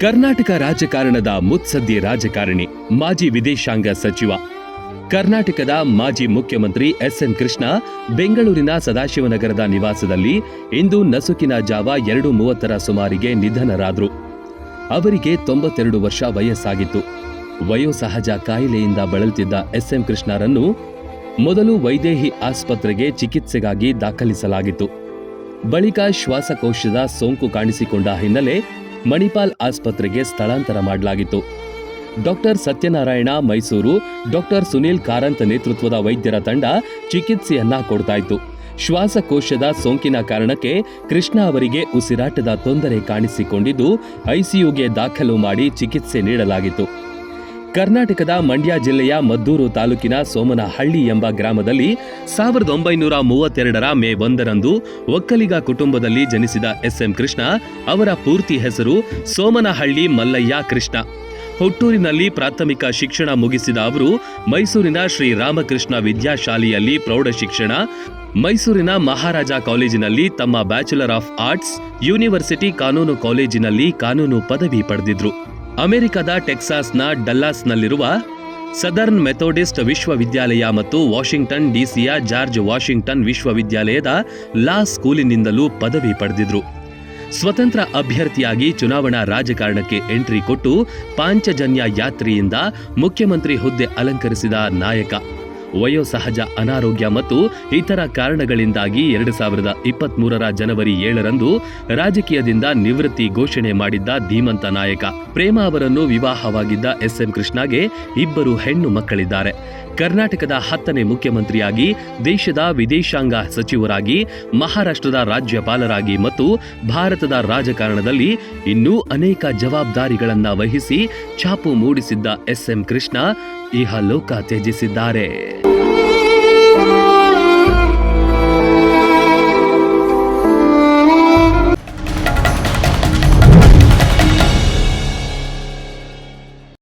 ಕರ್ನಾಟಕ ರಾಜಕಾರಣದ ಮುತ್ಸದ್ದಿ ರಾಜಕಾರಣಿ, ಮಾಜಿ ವಿದೇಶಾಂಗ ಸಚಿವ. ಕರ್ನಾಟಕದ ಮಾಜಿ ಮುಖ್ಯಮಂತ್ರಿ ಎಸ್ಎನ್ ಕೃಷ್ಣ, ಬೆಂಗಳೂರಿನ ಸದಾಶಿವನಗರದ ನಿವಾಸದಲ್ಲಿ ಇಂದು ನಸುಕಿನ ಜಾವ ಎರಡು ಮೂವತ್ತರ ಸುಮಾರಿಗೆ ನಿಧನರಾದರು. ಅವರಿಗೆ ತೊಂಬತ್ತೆರಡು ವರ್ಷ ವಯಸ್ಸಾಗಿತ್ತು. ವಯೋಸಹಜ ಕಾಯಿಲೆಯಿಂದ ಬಳಲ್ತಿದ್ದ ಎಸ್ಎಂ ಕೃಷ್ಣರನ್ನು ಮೊದಲು ವೈದೇಹಿ ಆಸ್ಪತ್ರೆಗೆ ಚಿಕಿತ್ಸೆಗಾಗಿ ದಾಖಲಿಸಲಾಗಿತ್ತು. ಬಳಿಕ ಶ್ವಾಸಕೋಶದ ಸೋಂಕು ಕಾಣಿಸಿಕೊಂಡ ಹಿನ್ನೆಲೆ ಮಣಿಪಾಲ್ ಆಸ್ಪತ್ರೆಗೆ ಸ್ಥಳಾಂತರ ಮಾಡಲಾಗಿತ್ತು. ಡಾಕ್ಟರ್ ಸತ್ಯನಾರಾಯಣ ಮೈಸೂರು, ಡಾಕ್ಟರ್ ಸುನೀಲ್ ಕಾರಂತ್ ನೇತೃತ್ವದ ವೈದ್ಯರ ತಂಡ ಚಿಕಿತ್ಸೆಯನ್ನ ಕೊಡ್ತಾ ಇತ್ತು. ಶ್ವಾಸಕೋಶದ ಸೋಂಕಿನ ಕಾರಣಕ್ಕೆ ಕೃಷ್ಣ ಅವರಿಗೆ ಉಸಿರಾಟದ ತೊಂದರೆ ಕಾಣಿಸಿಕೊಂಡಿದ್ದು, ಐಸಿಯುಗೆ ದಾಖಲು ಮಾಡಿ ಚಿಕಿತ್ಸೆ ನೀಡಲಾಗಿತ್ತು. ಕರ್ನಾಟಕದ ಮಂಡ್ಯ ಜಿಲ್ಲೆಯ ಮದ್ದೂರು ತಾಲೂಕಿನ ಸೋಮನಹಳ್ಳಿ ಎಂಬ ಗ್ರಾಮದಲ್ಲಿ ಸಾವಿರದ ಒಂಬೈನೂರ ಮೂವತ್ತೆರಡರ ಮೇ ಒಂದರಂದು ಒಕ್ಕಲಿಗ ಕುಟುಂಬದಲ್ಲಿ ಜನಿಸಿದ ಎಸ್ಎಂ ಕೃಷ್ಣ ಅವರ ಪೂರ್ತಿ ಹೆಸರು ಸೋಮನಹಳ್ಳಿ ಮಲ್ಲಯ್ಯ ಕೃಷ್ಣ. ಹುಟ್ಟೂರಿನಲ್ಲಿ ಪ್ರಾಥಮಿಕ ಶಿಕ್ಷಣ ಮುಗಿಸಿದ ಅವರು ಮೈಸೂರಿನ ಶ್ರೀ ರಾಮಕೃಷ್ಣ ವಿದ್ಯಾಶಾಲೆಯಲ್ಲಿ ಪ್ರೌಢ ಶಿಕ್ಷಣ, ಮೈಸೂರಿನ ಮಹಾರಾಜ ಕಾಲೇಜಿನಲ್ಲಿ ತಮ್ಮ ಬ್ಯಾಚುಲರ್ ಆಫ್ ಆರ್ಟ್ಸ್, ಯೂನಿವರ್ಸಿಟಿ ಕಾನೂನು ಕಾಲೇಜಿನಲ್ಲಿ ಕಾನೂನು ಪದವಿ ಪಡೆದಿದ್ರು. ಅಮೆರಿಕದ ಟೆಕ್ಸಾಸ್ನ ಡಲ್ಲಾಸ್ನಲ್ಲಿರುವ ಸದರ್ನ್ ಮೆಥೋಡಿಸ್ಟ್ ವಿಶ್ವವಿದ್ಯಾಲಯ ಮತ್ತು ವಾಷಿಂಗ್ಟನ್ ಡಿಸಿಯ ಜಾರ್ಜ್ ವಾಷಿಂಗ್ಟನ್ ವಿಶ್ವವಿದ್ಯಾಲಯದ ಲಾ ಸ್ಕೂಲಿನಿಂದಲೂ ಪದವಿ ಪಡೆದಿದ್ರು. ಸ್ವತಂತ್ರ ಅಭ್ಯರ್ಥಿಯಾಗಿ ಚುನಾವಣಾ ರಾಜಕಾರಣಕ್ಕೆ ಎಂಟ್ರಿ ಕೊಟ್ಟು ಪಾಂಚಜನ್ಯ ಯಾತ್ರೆಯಿಂದ ಮುಖ್ಯಮಂತ್ರಿ ಹುದ್ದೆ ಅಲಂಕರಿಸಿದ ನಾಯಕ. ವಯೋಸಹಜ, ಅನಾರೋಗ್ಯ ಮತ್ತು ಇತರ ಕಾರಣಗಳಿಂದಾಗಿ ಎರಡು ಸಾವಿರದ ಇಪ್ಪತ್ಮೂರರ ಜನವರಿ ಏಳರಂದು ರಾಜಕೀಯದಿಂದ ನಿವೃತ್ತಿ ಘೋಷಣೆ ಮಾಡಿದ್ದ ಧೀಮಂತ ನಾಯಕ. ಪ್ರೇಮ ಅವರನ್ನು ವಿವಾಹವಾಗಿದ್ದ ಎಸ್ಎಂ ಕೃಷ್ಣಗೆ ಇಬ್ಬರು ಹೆಣ್ಣು ಮಕ್ಕಳಿದ್ದಾರೆ. ಕರ್ನಾಟಕದ ಹತ್ತನೇ ಮುಖ್ಯಮಂತ್ರಿಯಾಗಿ, ದೇಶದ ವಿದೇಶಾಂಗ ಸಚಿವರಾಗಿ, ಮಹಾರಾಷ್ಟ್ರದ ರಾಜ್ಯಪಾಲರಾಗಿ ಮತ್ತು ಭಾರತದ ರಾಜಕಾರಣದಲ್ಲಿ ಇನ್ನೂ ಅನೇಕ ಜವಾಬ್ದಾರಿಗಳನ್ನ ವಹಿಸಿ ಛಾಪು ಮೂಡಿಸಿದ್ದ ಎಸ್ಎಂ ಕೃಷ್ಣ ಇಹ ಲೋಕ ತ್ಯಜಿಸಿದ್ದಾರೆ. Thank you.